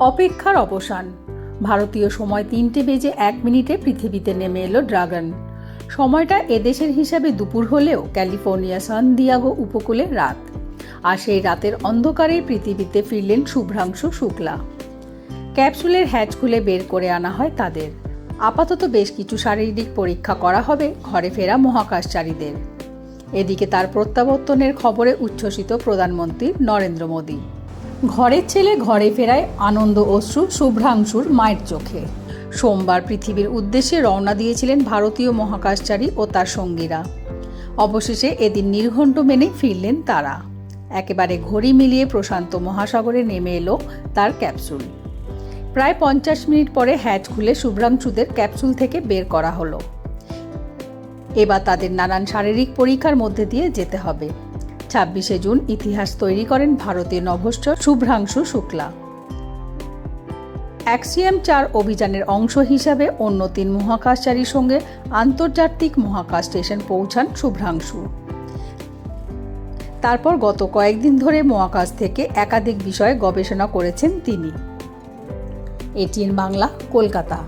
অপেক্ষার অবসান। ভারতীয় সময় তিনটে বেজে এক মিনিটে পৃথিবীতে নেমে এলো ড্রাগন। সময়টা এদেশের হিসাবে দুপুর হলেও ক্যালিফোর্নিয়া সান দিয়াগো উপকূলে রাত। আর সেই রাতের অন্ধকারেই পৃথিবীতে ফিরলেন শুভ্রাংশু শুক্লা। ক্যাপসুলের হ্যাচ খুলে বের করে আনা হয় তাদের। আপাতত বেশ কিছু শারীরিক পরীক্ষা করা হবে ঘরে ফেরা মহাকাশচারীদের। এদিকে তার প্রত্যাবর্তনের খবরে উচ্ছ্বসিত প্রধানমন্ত্রী নরেন্দ্র মোদী। ঘরের ছেলে ঘরে ফেরায় আনন্দ অশ্রু শুভ্রাংশুর মায়ের চোখে। সোমবার পৃথিবীর উদ্দেশ্যে রওনা দিয়েছিলেন ভারতীয় মহাকাশচারী ও তার সঙ্গীরা। অবশেষে এদিন নির্ঘণ্ট মেনে ফিরলেন তারা। একেবারে ঘড়ি মিলিয়ে প্রশান্ত মহাসাগরে নেমে এলো তার ক্যাপসুল। প্রায় পঞ্চাশ মিনিট পরে হ্যাচ খুলে শুভ্রাংশুদের ক্যাপসুল থেকে বের করা হলো। এবার তাদের নানান শারীরিক পরীক্ষার মধ্যে দিয়ে যেতে হবে। ছাব্বিশে জুন ইতিহাস তৈরি করেন ভারতীয় নভশ্চর শুভ্রাংশু শুক্লা। অ্যাক্সিয়াম চার অভিযানের অংশ হিসাবে অন্য তিন মহাকাশচারীর সঙ্গে আন্তর্জাতিক মহাকাশ স্টেশন পৌঁছান শুভ্রাংশু। তারপর গত কয়েকদিন ধরে মহাকাশ থেকে একাধিক বিষয়ে গবেষণা করেছেন তিনি। এটিএন বাংলা, কলকাতা।